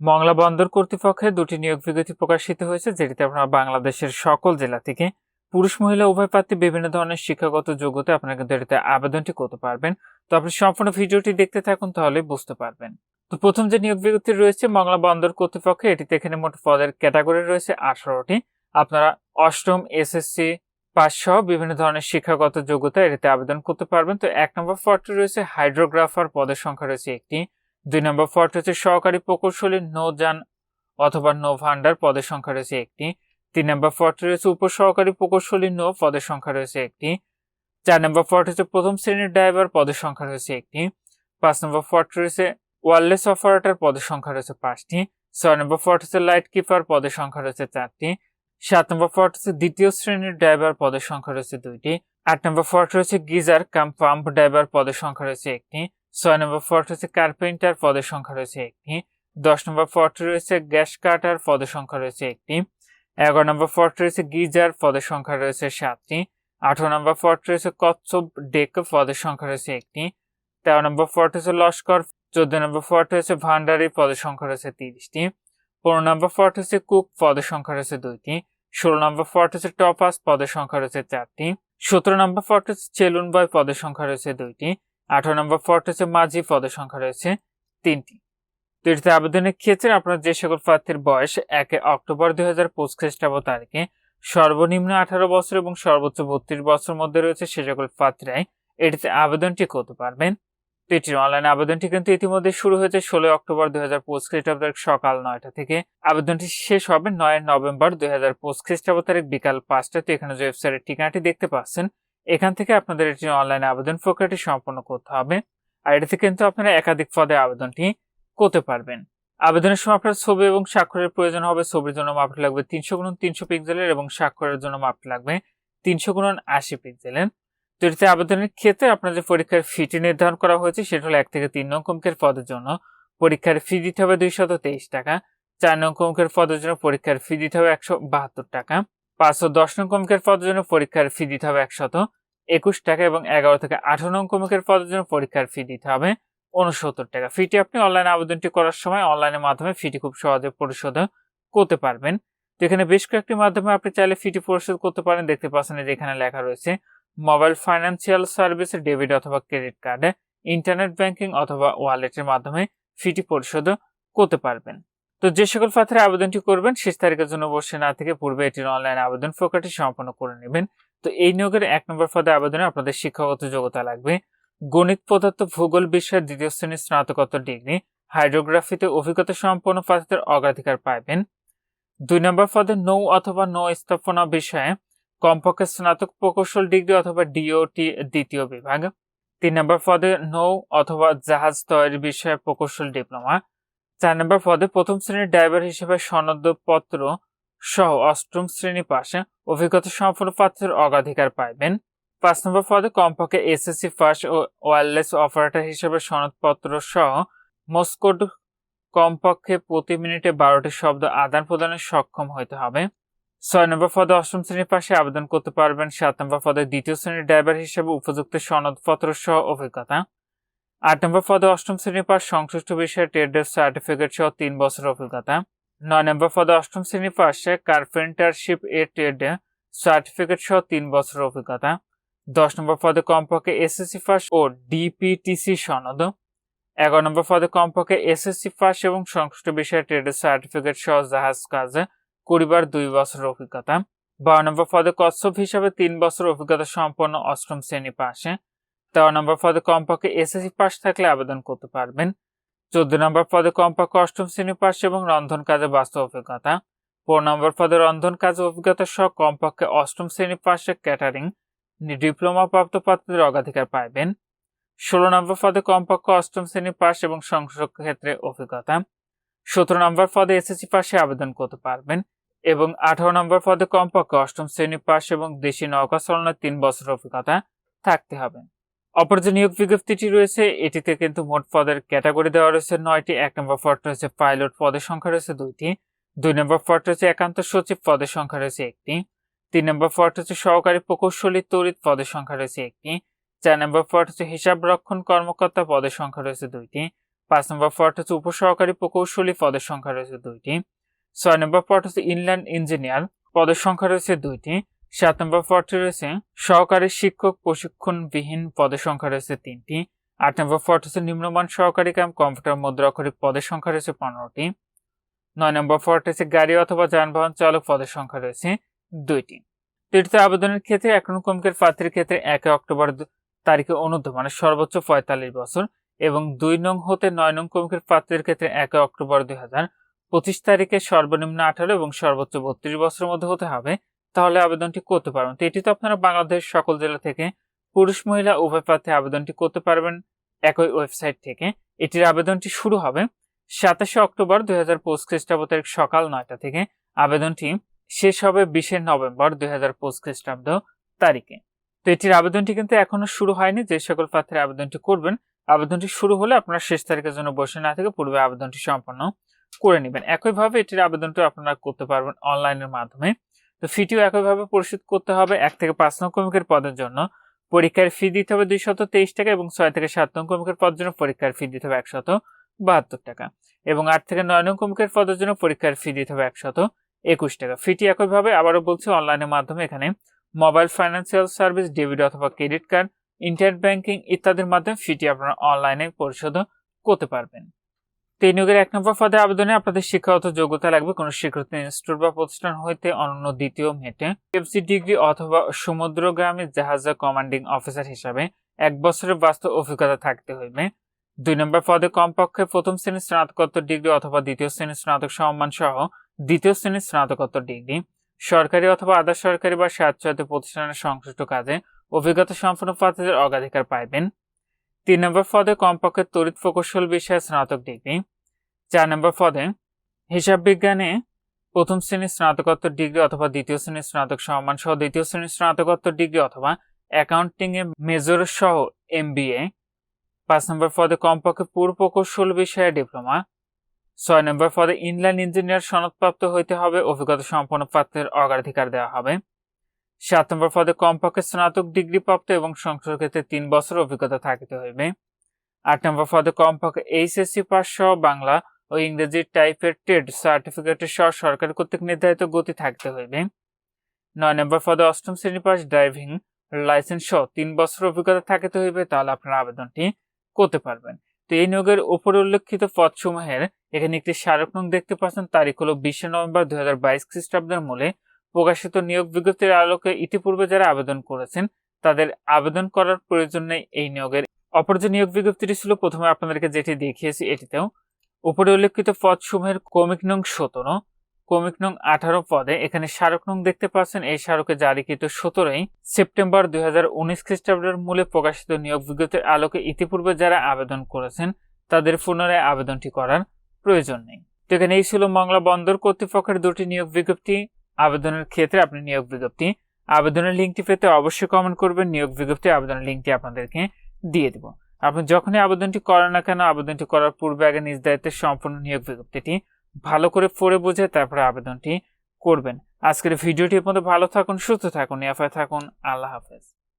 মংলা বন্দর কর্তৃপক্ষের দুটি নিয়োগ বিজ্ঞপ্তি প্রকাশিত হয়েছে, যেটিতে আপনারা বাংলাদেশের সকল জেলা থেকে পুরুষ, মহিলা, উভয় প্রার্থী বিভিন্ন ধরনের শিক্ষাগত যোগ্যতা আপনারা কিন্তু এটিতে আবেদনটি করতে পারবেন। তো আপনি সম্পূর্ণ ভিডিওটি দেখতে থাকুন, তাহলে বুঝতে পারবেন। তো প্রথম যে নিয়োগ বিজ্ঞপ্তি রয়েছে, মংলা বন্দর কর্তৃপক্ষে, এটিতে এখানে মোট পদের ক্যাটাগরি রয়েছে আঠারোটি। আপনারা অষ্টম, এসএসসি পাস সহ বিভিন্ন ধরনের শিক্ষাগত যোগ্যতা এটিতে আবেদন করতে পারবেন। তো এক নম্বর পদটি রয়েছে, হাইড্রোগ্রাফার, পদের সংখ্যা রয়েছে একটি। দুই নম্বর পদটি হচ্ছে সহকারী প্রকৌশলী নৌযান অথবা নৌ ভান্ডার পদের সংখ্যা রয়েছে একটি। তিন নম্বর পদটি রয়েছে উপসহকারী প্রকৌশলী নৌ পদের সংখ্যা রয়েছে একটি। চার নম্বর পদ হচ্ছে প্রথম শ্রেণির ড্রাইভার পদের সংখ্যা রয়েছে একটি। পাঁচ নম্বর পদটি রয়েছে ওয়ারলেস অপারেটর পদের সংখ্যা রয়েছে পাঁচটি। ছয় নম্বর পদ হচ্ছে লাইট কিপার পদের সংখ্যা রয়েছে চারটি। সাত নম্বর পদ হচ্ছে দ্বিতীয় শ্রেণির ড্রাইভার পদের সংখ্যা রয়েছে দুইটি। আট নম্বর পদ রয়েছে গিজার কাম পাম্প ড্রাইভার পদের সংখ্যা রয়েছে একটি। ছয় নম্বর পদ হচ্ছে কার্পেন্টার, পদের সংখ্যা রয়েছে একটি। দশ নম্বর পদ রয়েছে গ্যাস কাটার, পদের সংখ্যা রয়েছে একটি। এগারো নম্বর পদ রয়েছে গিজার, পদের সংখ্যা রয়েছে সাতটি। আঠারো নম্বর পদ রয়েছে কচ্ছপ, ডেক, পদের সংখ্যা রয়েছে একটি। তেরো নম্বর পদ হচ্ছে লস্কর, চোদ্দ নম্বর পদ হচ্ছে ভান্ডারি পদের সংখ্যা রয়েছে তিরিশটি। পনেরো নম্বর পদ হচ্ছে কুক, পদের সংখ্যা রয়েছে দুইটি। ষোলো নম্বর পদ হচ্ছে টপাস, পদের সংখ্যা রয়েছে চারটি। সতেরো নম্বর পদ হচ্ছে চেলুন বয়, পদের সংখ্যা রয়েছে দুইটি। আঠারো নম্বর পদ হচ্ছে মাঝি, পদের সংখ্যা রয়েছে তিনটি। তো এটিতে আবেদনের ক্ষেত্রে আপনার যে সকল প্রার্থীর বয়স একে অক্টোবর দুই হাজার পঁচিশ খ্রিস্টাব্দ তারিখে, সর্বনিম্ন আঠারো বছর এবং সর্বোচ্চ বত্রিশ বছর মধ্যে রয়েছে সে সকল প্রার্থীরাই এটিতে আবেদনটি করতে পারবেন। তো এটির অনলাইন আবেদনটি কিন্তু ইতিমধ্যে শুরু হয়েছে ষোলোই অক্টোবর দুই হাজার পঁচিশ খ্রিস্টাব্দ সকাল নয়টা থেকে। আবেদনটি শেষ হবে নয় নভেম্বর দুই হাজার পঁচিশ খ্রিস্টাব্দ তারিখ বিকাল পাঁচটা। তো এখানে যে ওয়েবসাইটের ঠিকানাটি দেখতে পাচ্ছেন এখান থেকে আপনাদের এটির অনলাইন আবেদন প্রক্রিয়াটি সম্পন্ন করতে হবে আর এটিতে কিন্তু আপনারা একাধিক পদে আবেদনটি করতে পারবেন। আবেদনের সময় আপনার ছবি এবং স্বাক্ষরের প্রয়োজন হবে। ছবির জন্য মাপটি লাগবে তিনশো গুণন তিনশো পিক্সেলের এবং স্বাক্ষরের জন্য মাপটি লাগবে তিনশো গুণন আশি পিক্সেলের। তো এটিতে আবেদনের ক্ষেত্রে আপনার যে পরীক্ষার ফিটি নির্ধারণ করা হয়েছে, সেটা হলো এক থেকে তিন নং অঙ্কের পদের জন্য পরীক্ষার ফি দিতে হবে দুইশত তেইশ টাকা। চার নং অঙ্কের পদের জন্য পরীক্ষার ফি দিতে হবে একশো বাহাত্তর টাকা। পাঁচশো দশ নং অঙ্কের পদের জন্য পরীক্ষার ফি দিতে হবে একশত একুশ টাকা এবং এগারো থেকে আঠারো নং অঙ্কের পদের জন্য পরীক্ষার ফি দিতে হবে উনসত্তর টাকা। ফিটি আপনি অনলাইন আবেদনটি করার সময় অনলাইনের মাধ্যমে ফিটি খুব সহজে পরিশোধ করতে পারবেন। তো এখানে বেশ কয়েকটি মাধ্যমে আপনি চাইলে ফিটি পরিশোধ করতে পারেন। দেখতে পাচ্ছেন এখানে লেখা রয়েছে মোবাইল ফাইন্যান্সিয়াল সার্ভিস ডেবিট অথবা ক্রেডিট কার্ডে ইন্টারনেট ব্যাংকিং অথবা ওয়ালেটের মাধ্যমে ফিটি পরিশোধ করতে পারবেন। তো যে সকল পাত্রে আবেদনটি করবেন, শেষ তারিখের জন্য বসে না থেকে পূর্বে এটির অনলাইন আবেদন প্রক্রিয়াটি সম্পন্ন করে নেবেন। তো এই নিয়োগের এক নম্বর পদে আবেদনে আপনাদের শিক্ষাগত যোগ্যতা লাগবে। গণিত, পদার্থ, ভূগোল বিষয়ের দ্বিতীয় শ্রেণির স্নাতকোত্তর ডিগ্রি, হাইড্রোগ্রাফিতে অভিজ্ঞতা সম্পন্ন প্রার্থীদের অগ্রাধিকার পাইবেন দুই নম্বর পদে নৌ অথবা নৌ স্থাপনা বিষয়ে কমপক্ষে স্নাতক প্রকৌশল ডিগ্রি অথবা ডিওটি দ্বিতীয় বিভাগ। তিন নম্বর পদে নৌ অথবা জাহাজ তৈরি বিষয়ে প্রকৌশল ডিপ্লোমা। চার নম্বর পদে প্রথম শ্রেণির ড্রাইভার হিসেবে সনদপত্র সহ অষ্টম শ্রেণি পাশে অভিজ্ঞতা সম্পন্ন প্রার্থীদের অগ্রাধিকার পাইবেন। পাঁচ নম্বর পদে কমপক্ষে এসএসসি ফার্স্ট ও ওয়্যারলেস অপারেটর হিসেবে সনদপত্র সহ মোসকোড কমপক্ষে প্রতি মিনিটে বারোটি শব্দ আদান প্রদানে সক্ষম হইতে হবে। ছয় নম্বর পদে অষ্টম শ্রেণির পাশে আবেদন করতে পারবেন। সাত নম্বর পদে দ্বিতীয় শ্রেণির ড্রাইভার হিসেবে উপযুক্ত সনদপত্র সহ অভিজ্ঞতা। আট নম্বর পদে অষ্টম শ্রেণির পাশ সংশ্লিষ্ট বিষয়ে ট্রেডের সার্টিফিকেট সহ তিন বছর অভিজ্ঞতা। নয় নম্বর পদে অষ্টম শ্রেণির পাশে কার্পেন্টারশিপ এ ট্রেডে সার্টিফিকেট সহ তিন বছর অভিজ্ঞতা। দশ নম্বর পদে কমপক্ষে এসএসসি ফার্স্ট ও ডিপিটিসি সনদ। এগারো নম্বর পদে কমপক্ষে এসএসসি ফার্স্ট এবং সংশ্লিষ্ট বিষয়ে ট্রেডের সার্টিফিকেট সহ জাহাজ কাজে কুড়িবার দুই বছর অভিজ্ঞতা। বারো নম্বর পদে কচ্ছপ হিসাবে তিন বছর অভিজ্ঞতা সম্পন্ন অষ্টম শ্রেণি পাশে তেরো নম্বর পদে কমপক্ষে এসএসসি পাস থাকলে আবেদন করতে পারবেন। চোদ্দ নম্বর পদে কমপক্ষে অষ্টম শ্রেণি পাশ এবং রন্ধন কাজে বাস্তব অভিজ্ঞতা। পনেরো নম্বর পদে রন্ধন কাজে অভিজ্ঞতা সহ কমপক্ষে অষ্টম শ্রেণি পাশে ক্যাটারিং, ডিপ্লোমা প্রাপ্ত প্রার্থীদের অগ্রাধিকার পাইবেন। ষোলো নম্বর পদে কমপক্ষে অষ্টম শ্রেণি পাশ এবং সংসদ ক্ষেত্রে অভিজ্ঞতা। সতেরো নম্বর পদে এসএসসি পাশে আবেদন করতে পারবেন এবং আঠারো নম্বর পদে কমপক্ষে অষ্টম শ্রেণি পাশ এবং দেশি নৌকা চালনার তিন বছর অভিজ্ঞতা থাকতে হবে। অপর যে নিয়োগ বিজ্ঞপ্তিটি রয়েছে, এটিতে কিন্তু মোট পদের ক্যাটাগরি দেওয়া রয়েছে নয়টি। এক নম্বর পদ রয়েছে পাইলট, পদের সংখ্যা রয়েছে দুইটি। দুই নম্বর পদ রয়েছে একান্ত সচিব, পদের সংখ্যা রয়েছে একটি। তিন নম্বর পদ হচ্ছে সহকারী প্রকৌশলী, তড়িৎ, পদের সংখ্যা রয়েছে একটি। চার নম্বর পদ হচ্ছে হিসাব রক্ষণ কর্মকর্তা, পদের সংখ্যা রয়েছে দুইটি। পাঁচ নম্বর পদ হচ্ছে উপসহকারী প্রকৌশলী, পদের সংখ্যা রয়েছে দুইটি। ছয় নম্বর পদ হচ্ছে ইনল্যান্ড ইঞ্জিনিয়ার, পদের সংখ্যা রয়েছে দুইটি। সাত নম্বর পদটি রয়েছে, সহকারী শিক্ষক প্রশিক্ষণবিহীন পদের সংখ্যা রয়েছে তিনটি। আট নম্বর পদ হচ্ছে নিম্নমান সহকারী ক্যাম্প, কম্পিউটার মুদ্রা মুদ্রাক্ষরিক পদের সংখ্যা রয়েছে পনেরোটি। নয় নম্বর পদ হচ্ছে গাড়ি অথবা যানবাহন চালক পদের সংখ্যা রয়েছে দুইটি। তৃতীয় আবেদনের ক্ষেত্রে এক নং কমিকের প্রার্থীর ক্ষেত্রে এক অক্টোবর তারিখে অনুদ্ধ মানে সর্বোচ্চ পঁয়তাল্লিশ বছর, এবং দুই নং হতে নয় নং কমিকের প্রার্থীর ক্ষেত্রে এক অক্টোবর দুই হাজার পঁচিশ তারিখে সর্বনিম্ন আঠারো এবং সর্বোচ্চ বত্রিশ বছরের মধ্যে হতে হবে। তাহলে আবেদনটি করতে পারবেন। তো এটি তো আপনারা বাংলাদেশ সকল জেলা থেকে পুরুষ, মহিলা, উভয় প্রার্থী আবেদনটি করতে পারবেন একই ওয়েবসাইট থেকে। এটির আবেদনটি শুরু হবে সাতাশে অক্টোবর দুই হাজার পঁচিশ খ্রিস্টাব্দ তারিখ সকাল নয়টা থেকে। আবেদনটি শেষ হবে বিশে নভেম্বর দুই হাজার পঁচিশ খ্রিস্টাব্দ তারিখে। তো এটির আবেদনটি কিন্তু এখনও শুরু হয়নি। যে সকল প্রার্থীরা আবেদনটি করবেন, আবেদনটি শুরু হলে আপনারা শেষ তারিখের জন্য বসে না থেকে পূর্বে আবেদনটি সম্পন্ন করে নেবেন। একইভাবে এটির আবেদনটি আপনারা করতে পারবেন অনলাইনের মাধ্যমে। তো ফিটিও একইভাবে পরিশোধ করতে হবে এক থেকে পাঁচ নং কমিকের পদের জন্য। পরীক্ষার ফি দিতে হবে দুইশত তেইশ টাকা এবং ছয় থেকে সাত নং কমিকের পদের জন্য পরীক্ষার ফি দিতে হবে একশত বাহাত্তর টাকা। এবং আট থেকে নয় নং কমিকের পদের জন্য পরীক্ষার ফি দিতে হবে একশত একুশ টাকা। ফিটি একইভাবে আবারও বলছি অনলাইনের মাধ্যমে এখানে মোবাইল ফাইন্যান্সিয়াল সার্ভিস ডেবিট অথবা ক্রেডিট কার্ড ইন্টারনেট ব্যাংকিং ইত্যাদির মাধ্যমে ফিটি আপনারা অনলাইনে পরিশোধ করতে পারবেন। তিন নিয়োগের এক নম্বর পদে আবেদনে আপনাদের শিক্ষাগত যোগ্যতা লাগবে। কোনো স্বীকৃত ইনস্টিটিউট বা প্রতিষ্ঠান হইতে অনন্য দ্বিতীয় মেটে। এফসি ডিগ্রি অথবা সমুদ্রগ্রামী জাহাজা কমান্ডিং অফিসার হিসাবে এক বছরের বাস্তব অভিজ্ঞতা থাকতে হইবে। দুই নম্বর পদে কমপক্ষে প্রথম শ্রেণির স্নাতকোত্তর ডিগ্রি অথবা দ্বিতীয় শ্রেণির স্নাতক সম্মান সহ দ্বিতীয় শ্রেণির স্নাতকোত্তর ডিগ্রি। সরকারি অথবা আধা সরকারি বা স্বায়ত্তশাসিত প্রতিষ্ঠানের সংশ্লিষ্ট কাজে অভিজ্ঞতা সম্পন্ন প্রার্থীদের অগ্রাধিকার পাইবেন। তিন নম্বর পদে কমপক্ষে তড়িৎ প্রকৌশল বিষয়ে স্নাতক ডিগ্রি। চার নম্বর পদে হিসাব বিজ্ঞানে প্রথম শ্রেণির স্নাতকোত্তর ডিগ্রি অথবা দ্বিতীয় শ্রেণির স্নাতক সম্মান সহ দ্বিতীয় শ্রেণির স্নাতকোত্তর ডিগ্রি অথবা অ্যাকাউন্টিং এ মেজর সহ এমবিএ পাঁচ নম্বর পদে কমপক্ষে পূর্ব প্রকৌশল বিষয়ে ডিপ্লোমা ছয় নম্বর পদে ইনল্যান্ড ইঞ্জিনিয়ার সনদপ্রাপ্ত হইতে হবে। অভিজ্ঞতা সম্পন্ন প্রার্থীর অগ্রাধিকার দেওয়া হবে। সাত নম্বর পদে কমপক্ষে স্নাতক ডিগ্রি প্রাপ্ত এবং সংসদের ক্ষেত্রে তিন বছর অভিজ্ঞতা থাকিতে হইবে। আট নম্বর পদে কমপক্ষে এইচএসসি পাস সহ বাংলা ও ইংরেজি টাইপের ট্রেড সার্টিফিকেটের সহ সরকার কর্তৃক নির্ধারিত গতি থাকতে হইবে। নয় নম্বর পদে অষ্টম শ্রেণি পাস ড্রাইভিং লাইসেন্স সহ তিন বছর অভিজ্ঞতা থাকিতে হইবে তাহলে আপনারা আবেদনটি করতে পারবেন। তো এই নিয়োগের উপরে উল্লেখিত পদসমূহের এখানে একটি স্মারক নং দেখতে পাচ্ছেন, তারিখ হলো বিশে নভেম্বর দুই হাজার বাইশ খ্রিস্টাব্দের মূলে প্রকাশিত নিয়োগ বিজ্ঞপ্তির আলোকে ইতিপূর্বে যারা আবেদন করেছেন, তাদের আবেদন করার প্রয়োজন নেই এই নিয়োগের। অপর যে নিয়োগ বিজ্ঞপ্তিটি ছিল, প্রথমে আপনাদেরকে যেটি দেখিয়েছি এটিতেও। উপরে উল্লেখিত পদসমূহের কমিক নং সতেরো কমিক নং আঠারো পদে, এখানে স্মারক নং দেখতে পাচ্ছেন, এই স্মারকে জারিকৃত সতেরোই সেপ্টেম্বর দুই হাজার উনিশ খ্রিস্টাব্দের মূলে প্রকাশিত নিয়োগ বিজ্ঞপ্তির আলোকে ইতিপূর্বে যারা আবেদন করেছেন, তাদের পুনরায় আবেদনটি করার প্রয়োজন নেই। তো এখানে এই ছিল মংলা বন্দর কর্তৃপক্ষের দুটি নিয়োগ বিজ্ঞপ্তি। আবেদনের ক্ষেত্রে আপনি নিয়োগ বিজ্ঞপ্তি, আবেদনের লিঙ্কটি পেতে অবশ্যই কমেন্ট করবেন। নিয়োগ বিজ্ঞপ্তি, আবেদনের লিঙ্কটি আপনাদেরকে দিয়ে দেব। আপনি যখনই আবেদনটি করেন না কেন, আবেদনটি করার পূর্বে আগে নিজ দায়িত্বে সম্পূর্ণ নিয়োগ বিজ্ঞপ্তিটি ভালো করে পড়ে বুঝে তারপরে আবেদনটি করবেন। আজকের ভিডিওটি মধ্যে ভালো থাকুন, সুস্থ থাকুন এফআই থাকুন। আল্লাহ হাফেজ।